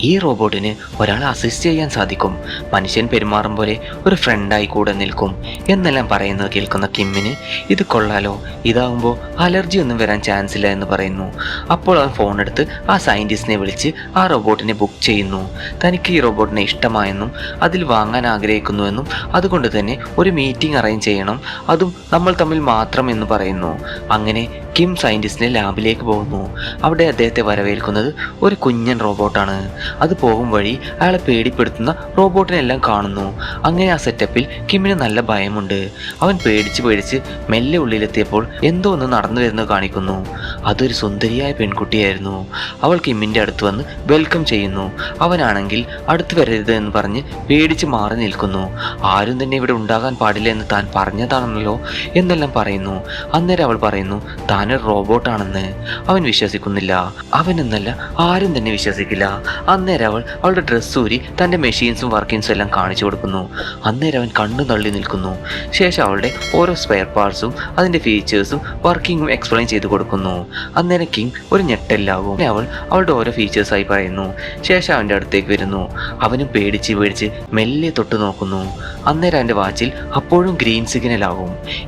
ഈ റോബോട്ടിന് ഒരാളെ അസിസ്റ്റ് ചെയ്യാൻ സാധിക്കും. മനുഷ്യൻ പെരുമാറും പോലെ ഒരു ഫ്രണ്ടായി കൂടെ നിൽക്കും. എന്നെല്ലാം പറയുന്നത് കേൾക്കുന്ന കിമ്മിന് ഇത് കൊള്ളാലോ ഇതാകുമ്പോൾ അലർജി ഒന്നും വരാൻ ചാൻസ് ഇല്ല എന്ന് പറയുന്നു. അപ്പോൾ അവൻ ഫോൺ എടുത്ത് ആ സയന്റിസ്റ്റിനെ വിളിച്ച് ആ റോബോട്ടിനെ ബുക്ക് ചെയ്യുന്നു. തനിക്ക് ഈ റോബോട്ടിനെ ഇഷ്ടമായെന്നും അതിൽ വാങ്ങാൻ ആഗ്രഹിക്കുന്നുവെന്നും അതുകൊണ്ട് തന്നെ ഒരു മീറ്റിംഗ് അറേഞ്ച് ചെയ്യണം. അതും നമ്മൾ തമ്മിൽ മാത്രം എന്ന് പറയുന്നു. അങ്ങനെ കിം സയന്റിസ്റ്റിനെ ലാബിലേക്ക് പോകുന്നു. അവിടെ അദ്ദേഹത്തെ വരവേൽക്കുന്നത് ഒരു കുഞ്ഞൻ റോബോട്ടാണ് അത് പോകും വഴി അയാളെ പേടിപ്പെടുത്തുന്ന റോബോട്ടിനെല്ലാം കാണുന്നു. അങ്ങനെ ആ സെറ്റപ്പിൽ കിമ്മിന് നല്ല ഭയമുണ്ട്. അവൻ പേടിച്ച് പേടിച്ച് മെല്ലെ ഉള്ളിലെത്തിയപ്പോൾ എന്തോ ഒന്ന് നടന്നു വരുന്നത് കാണിക്കുന്നു. അതൊരു സുന്ദരിയായ പെൺകുട്ടിയായിരുന്നു. അവൾ കിമ്മിന്റെ അടുത്ത് വന്ന് വെൽക്കം ചെയ്യുന്നു. അവനാണെങ്കിൽ അടുത്ത് വരരുത് എന്ന് പറഞ്ഞ് പേടിച്ച് മാറി നിൽക്കുന്നു. ആരും തന്നെ ഇവിടെ ഉണ്ടാകാൻ പാടില്ല എന്ന് താൻ പറഞ്ഞതാണല്ലോ എന്നെല്ലാം പറയുന്നു. അന്നേരം അവൾ പറയുന്നു താനൊരു റോബോട്ടാണെന്ന്. അവൻ വിശ്വസിക്കുന്നില്ല. അവനെന്നല്ല ആരും തന്നെ വിശ്വസിക്കില്ല. അന്നേരം അവൾ അവളുടെ ഡ്രസ്സ് ഊരി തന്റെ മെഷീൻസും വർക്കിങ്സും എല്ലാം കാണിച്ചു കൊടുക്കുന്നു. അന്നേരം അവൻ കണ്ണു തള്ളി നിൽക്കുന്നു. ശേഷം അവളുടെ ഓരോ സ്പെയർ പാർട്സും അതിന്റെ ഫീച്ചേഴ്സും വർക്കിങ്ങും എക്സ്പ്ലെയിൻ ചെയ്ത് കൊടുക്കുന്നു. അന്നേരം കിങ് ഒരു ഞെട്ടല്ലാവും അവൾ അവളുടെ ഓരോ ഫീച്ചേഴ്സായി പറയുന്നു. ശേഷം അവന്റെ അടുത്തേക്ക് വരുന്നു. അവനും പേടിച്ച് പേടിച്ച് മെല്ലെ തൊട്ട് നോക്കുന്നു. അന്നേരം അവന്റെ വാച്ചിൽ അപ്പോഴും ഗ്രീൻ സിഗ്നൽ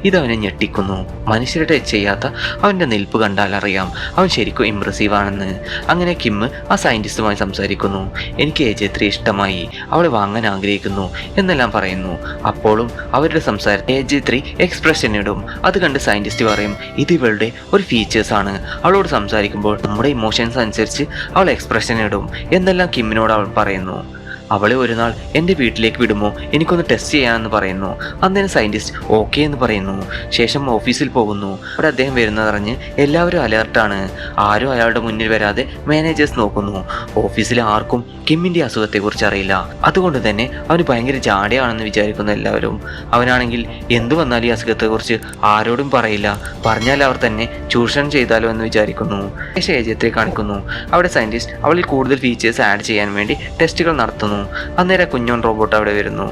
ഇത് അവനെ ഞെട്ടിക്കുന്നു. മനുഷ്യരുടെ ചെയ്യാത്ത അവന്റെ നിൽപ്പ് കണ്ടാൽ അറിയാം. അവൻ ശരിക്കും ഇമ്പ്രസീവ് ആണെന്ന്. അങ്ങനെ കിം ആ സയന്റിസ്റ്റുമായി സംസാരിക്കുന്നു എനിക്ക് എ ജെ ഇഷ്ടമായി. അവളെ വാങ്ങാൻ ആഗ്രഹിക്കുന്നു എന്നെല്ലാം പറയുന്നു. അപ്പോഴും അവരുടെ സംസാരം എ ത്രീ എക്സ്പ്രഷൻ ഇടും. അത് കണ്ട് സയന്റിസ്റ്റ് പറയും ഇത് ഇവളുടെ ഒരു ഫീച്ചേഴ്സ് ആണ്. അവളോട് സംസാരിക്കുമ്പോൾ നമ്മുടെ ഇമോഷൻസ് അനുസരിച്ച് അവൾ എക്സ്പ്രഷൻ ഇടും എന്നെല്ലാം കിമ്മിനോട് അവൾ പറയുന്നു. അവളെ ഒരു നാൾ എന്റെ വീട്ടിലേക്ക് വിടുമോ? എനിക്കൊന്ന് ടെസ്റ്റ് ചെയ്യാമെന്ന് പറയുന്നു. അന്നേരം സയന്റിസ്റ്റ് ഓക്കെ എന്ന് പറയുന്നു. ശേഷം ഓഫീസിൽ പോകുന്നു. അവിടെ അദ്ദേഹം വരുന്നതറിഞ്ഞ് എല്ലാവരും അലേർട്ടാണ് ആരും അയാളുടെ മുന്നിൽ വരാതെ മാനേജേഴ്സ് നോക്കുന്നു. ഓഫീസിലെ ആർക്കും കിമ്മിന്റെ അസുഖത്തെക്കുറിച്ച് അറിയില്ല. അതുകൊണ്ട് തന്നെ അവന് ഭയങ്കര ജാടയാണെന്ന് വിചാരിക്കുന്നു എല്ലാവരും. അവനാണെങ്കിൽ എന്തു വന്നാലും ഈ അസുഖത്തെക്കുറിച്ച് ആരോടും പറയില്ല. പറഞ്ഞാൽ അവർ തന്നെ ചൂഷണം ചെയ്താലോ എന്ന് വിചാരിക്കുന്നു. ശേഷം ഏജത്തെ കാണിക്കുന്നു? അവിടെ സയന്റിസ്റ്റ് അവളിൽ കൂടുതൽ ഫീച്ചേഴ്സ് ആഡ് ചെയ്യാൻ വേണ്ടി ടെസ്റ്റുകൾ നടത്തുന്നു. അന്നേരം കുഞ്ഞോൺ റോബോട്ട് അവിടെ വരുന്നു.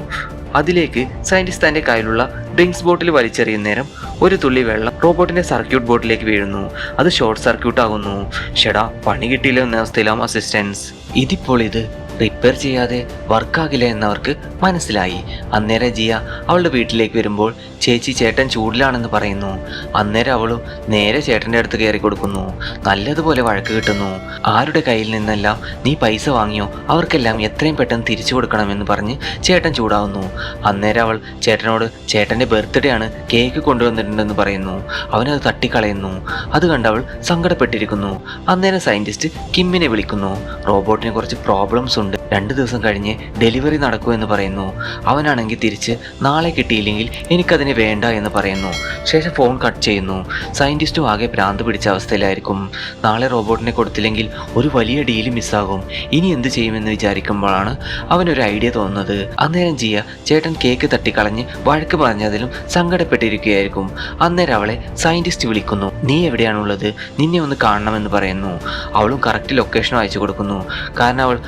അതിലേക്ക് സയന്റിസ്റ്റ് തന്റെ കയ്യിലുള്ള ഡ്രിങ്ക്സ് ബോട്ടിൽ വലിച്ചെറിയുന്ന നേരം ഒരു തുള്ളി വെള്ളം റോബോട്ടിന്റെ സർക്യൂട്ട് ബോട്ടിലേക്ക് വീഴുന്നു. അത് ഷോർട്ട് സർക്യൂട്ട് ആകുന്നു. ഷെടാ പണി കിട്ടിയില്ല എന്ന അവസ്ഥയിലാവും അസിസ്റ്റൻസ് ഇതിപ്പോൾ ഇത് റിപ്പയർ ചെയ്യാതെ വർക്കാകില്ല എന്നവർക്ക് മനസ്സിലായി. അന്നേരം ജിയ അവളുടെ വീട്ടിലേക്ക് വരുമ്പോൾ ചേച്ചി ചേട്ടൻ ചൂടിലാണെന്ന് പറയുന്നു. അന്നേരം അവളും നേരെ ചേട്ടന്റെ അടുത്ത് കയറി കൊടുക്കുന്നു. നല്ലതുപോലെ വഴക്ക് കിട്ടുന്നു. ആരുടെ കയ്യിൽ നിന്നെല്ലാം നീ പൈസ വാങ്ങിയോ? അവർക്കെല്ലാം എത്രയും പെട്ടെന്ന് തിരിച്ചു കൊടുക്കണമെന്ന് പറഞ്ഞ് ചേട്ടൻ ചൂടാവുന്നു. അന്നേരം അവൾ ചേട്ടനോട് ചേട്ടന്റെ ബർത്ത്ഡേ ആണ്. കേക്ക് കൊണ്ടുവന്നിട്ടുണ്ടെന്ന് പറയുന്നു. അവനത് തട്ടിക്കളയുന്നു. അത് കണ്ട് അവൾ സങ്കടപ്പെട്ടിരിക്കുന്നു. അന്നേരം സയന്റിസ്റ്റ് കിമ്മിനെ വിളിക്കുന്നു. റോബോട്ടിനെ കുറച്ച് പ്രോബ്ലംസ് ഉണ്ട്. രണ്ട് ദിവസം കഴിഞ്ഞ് ഡെലിവറി നടക്കൂ എന്ന് പറയുന്നു. അവനാണെങ്കിൽ തിരിച്ച് നാളെ കിട്ടിയില്ലെങ്കിൽ എനിക്കതിനെ വേണ്ട എന്ന് പറയുന്നു. ശേഷം ഫോൺ കട്ട് ചെയ്യുന്നു. സയന്റിസ്റ്റും ആകെ ഭ്രാന്ത് പിടിച്ച അവസ്ഥയിലായിരിക്കും. നാളെ റോബോട്ടിനെ കൊടുത്തില്ലെങ്കിൽ ഒരു വലിയ ഡീൽ മിസ്സാകും. ഇനി എന്ത് ചെയ്യുമെന്ന് വിചാരിക്കുമ്പോഴാണ് അവനൊരു ഐഡിയ തോന്നുന്നത്. അന്നേരം ജിയ ചേട്ടൻ കേക്ക് തട്ടിക്കളഞ്ഞ് വഴക്ക് പറഞ്ഞതിലും സങ്കടപ്പെട്ടിരിക്കുകയായിരിക്കും. അന്നേരം അവളെ സയന്റിസ്റ്റ് വിളിക്കുന്നു. നീ എവിടെയാണുള്ളത്? നിന്നെ ഒന്ന് കാണണമെന്ന് പറയുന്നു. അവളും കറക്റ്റ് ലൊക്കേഷൻ അയച്ചു കൊടുക്കുന്നു. കാരണം അവൾ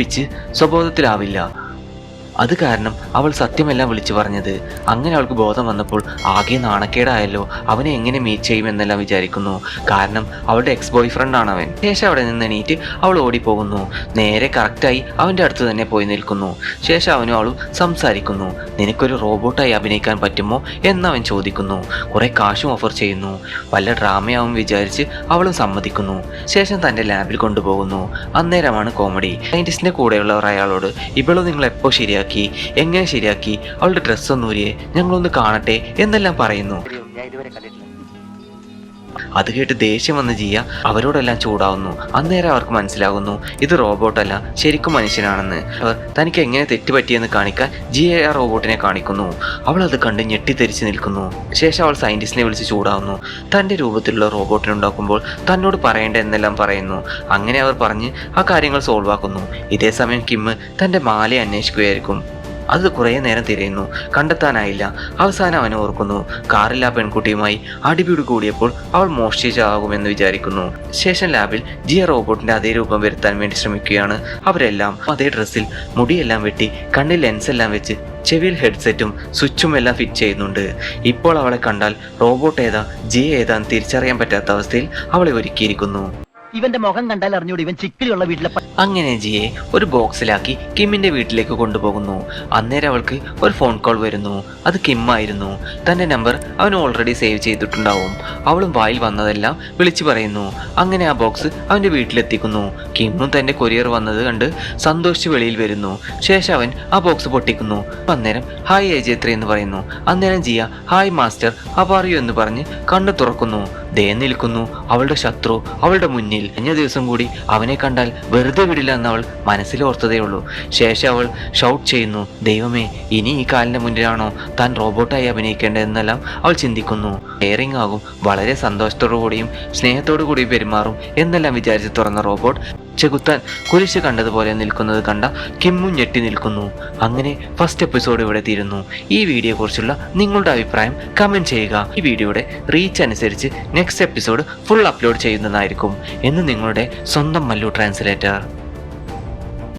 മദ്യപിച്ച് സ്വബോധത്തിലാവില്ല. അത് കാരണം അവൾ സത്യമെല്ലാം വിളിച്ചു പറഞ്ഞത്. അങ്ങനെ അവൾക്ക് ബോധം വന്നപ്പോൾ ആകെ നാണക്കേടായല്ലോ. അവനെ എങ്ങനെ മീറ്റ് ചെയ്യുമെന്നെല്ലാം വിചാരിക്കുന്നു. കാരണം അവളുടെ എക്സ് ബോയ് ആണ് അവൻ ശേഷം അവിടെ നിന്ന് എണീറ്റ് അവൾ ഓടിപ്പോകുന്നു. നേരെ കറക്റ്റായി അവന്റെ അടുത്ത് തന്നെ പോയി നിൽക്കുന്നു. ശേഷം അവനും അവളും സംസാരിക്കുന്നു. നിനക്കൊരു റോബോട്ടായി അഭിനയിക്കാൻ പറ്റുമോ എന്ന് അവൻ ചോദിക്കുന്നു. കുറെ കാശും ഓഫർ ചെയ്യുന്നു. വല്ല ഡ്രാമയാവും വിചാരിച്ച് അവളും സമ്മതിക്കുന്നു. ശേഷം തന്റെ ലാബിൽ കൊണ്ടുപോകുന്നു. അന്നേരമാണ് കോമഡി സയന്റിസ്റ്റിന്റെ കൂടെയുള്ളവർ അയാളോട് ഇവളും നിങ്ങൾ എപ്പോൾ ശരിയാക്കി? എങ്ങനെ ശരിയാക്കി? അവളുടെ ഡ്രസ്സ് ഒന്നൂരിയെ ഞങ്ങളൊന്ന് കാണട്ടെ എന്നെല്ലാം പറയുന്നു. അത് കേട്ട് ദേഷ്യം വന്ന് ജിയ അവരോടെല്ലാം ചൂടാവുന്നു. അന്നേരം അവർക്ക് മനസ്സിലാകുന്നു ഇത് റോബോട്ടല്ല ശരിക്കും മനുഷ്യനാണെന്ന്. അവർ തനിക്ക് എങ്ങനെ തെറ്റുപറ്റിയെന്ന് കാണിക്കാൻ ജിയ ആ റോബോട്ടിനെ കാണിക്കുന്നു. അവൾ അത് കണ്ട് ഞെട്ടിത്തെരിച്ച് നിൽക്കുന്നു. ശേഷം അവൾ സയന്റിസ്റ്റിനെ വിളിച്ച് ചൂടാവുന്നു. തന്റെ രൂപത്തിലുള്ള റോബോട്ടിനെ ഉണ്ടാക്കുമ്പോൾ തന്നോട് പറയേണ്ട എന്നെല്ലാം പറയുന്നു. അങ്ങനെ അവർ പറഞ്ഞ് ആ കാര്യങ്ങൾ സോൾവ് ആക്കുന്നു ഇതേ സമയം കിം തന്റെ മാലയെ അന്വേഷിക്കുകയായിരിക്കും. അത് കുറേ നേരം തിരയുന്നു. കണ്ടെത്താനായില്ല. അവസാനം അവൻ ഓർക്കുന്നു. കാറിൽ ആ പെൺകുട്ടിയുമായി അടിപിടി കൂടിയപ്പോൾ അവൾ മോഷ്ടിച്ചാകുമെന്ന് വിചാരിക്കുന്നു. ശേഷം ലാബിൽ ജിയ റോബോട്ടിന്റെ അതേ രൂപം വരുത്താൻ വേണ്ടി ശ്രമിക്കുകയാണ് അവരെല്ലാം. അതേ ഡ്രസ്സിൽ മുടിയെല്ലാം വെട്ടി കണ്ണിൽ ലെൻസ് എല്ലാം വെച്ച് ചെവിയിൽ ഹെഡ്സെറ്റും സ്വിച്ചും എല്ലാം ഫിറ്റ് ചെയ്യുന്നുണ്ട്. ഇപ്പോൾ അവളെ കണ്ടാൽ റോബോട്ട് ഏതാ ജിയ ഏതാന്ന് തിരിച്ചറിയാൻ പറ്റാത്ത അവസ്ഥയിൽ അവളെ ഒരുക്കിയിരിക്കുന്നു. ഇവന്റെ മുഖം കണ്ടാൽ അറിഞ്ഞൂടി ഇവൻ ചിക്കിലുള്ള വീട്ടിലെ അങ്ങനെ ജിയെ ഒരു ബോക്സിലാക്കി കിമ്മിന്റെ വീട്ടിലേക്ക് കൊണ്ടുപോകുന്നു. അന്നേരം അവൾക്ക് ഒരു ഫോൺ കോൾ വരുന്നു. അത് കിം ആയിരുന്നു തന്റെ നമ്പർ അവൻ ഓൾറെഡി സേവ് ചെയ്തിട്ടുണ്ടാവും. അവളും വായിൽ വന്നതെല്ലാം വിളിച്ചു പറയുന്നു. അങ്ങനെ ആ ബോക്സ് അവന്റെ വീട്ടിലെത്തിക്കുന്നു. കിമ്മും തന്റെ കൊറിയർ വന്നത് കണ്ട് സന്തോഷിച്ച് വെളിയിൽ വരുന്നു. ശേഷം അവൻ ആ ബോക്സ് പൊട്ടിക്കുന്നു. അന്നേരം ഹായ് ഏജേത്രി എന്ന് പറയുന്നു. അന്നേരം ജിയ ഹായ് മാസ്റ്റർ അപാറിയോ എന്ന് പറഞ്ഞ് കണ്ണു തുറക്കുന്നു. ദേ നിൽക്കുന്നു. അവളുടെ ശത്രു അവളുടെ മുന്നിൽ. കഴിഞ്ഞ ദിവസം കൂടി അവനെ കണ്ടാൽ വെറുതെ വിടില്ല എന്ന് അവൾ മനസ്സിലോർത്തതേ ഉള്ളൂ ശേഷം അവൾ ഷൗട്ട് ചെയ്യുന്നു ദൈവമേ ഇനി ഈ കാലിന്റെ മുന്നിലാണോ താൻ റോബോട്ടായി അഭിനയിക്കേണ്ടതെന്നെല്ലാം അവൾ ചിന്തിക്കുന്നു. കെയറിംഗ് ആകും വളരെ സന്തോഷത്തോടു കൂടിയും സ്നേഹത്തോടു കൂടി പെരുമാറും എന്നെല്ലാം വിചാരിച്ച് തുറന്ന റോബോട്ട് ചെകുത്താൻ കുരിശ് കണ്ടതുപോലെ നിൽക്കുന്നത് കണ്ട കിമ്മും ഞെട്ടി നിൽക്കുന്നു. അങ്ങനെ ഫസ്റ്റ് എപ്പിസോഡ് ഇവിടെ തീരുന്നു. ഈ വീഡിയോ കുറിച്ചുള്ള നിങ്ങളുടെ അഭിപ്രായം കമന്റ് ചെയ്യുക. ഈ വീഡിയോയുടെ റീച്ച് അനുസരിച്ച് നെക്സ്റ്റ് എപ്പിസോഡ് ഫുൾ അപ്ലോഡ് ചെയ്യുന്നതായിരിക്കും. എന്ന് നിങ്ങളുടെ സ്വന്തം മല്ലു ട്രാൻസ്ലേറ്റർ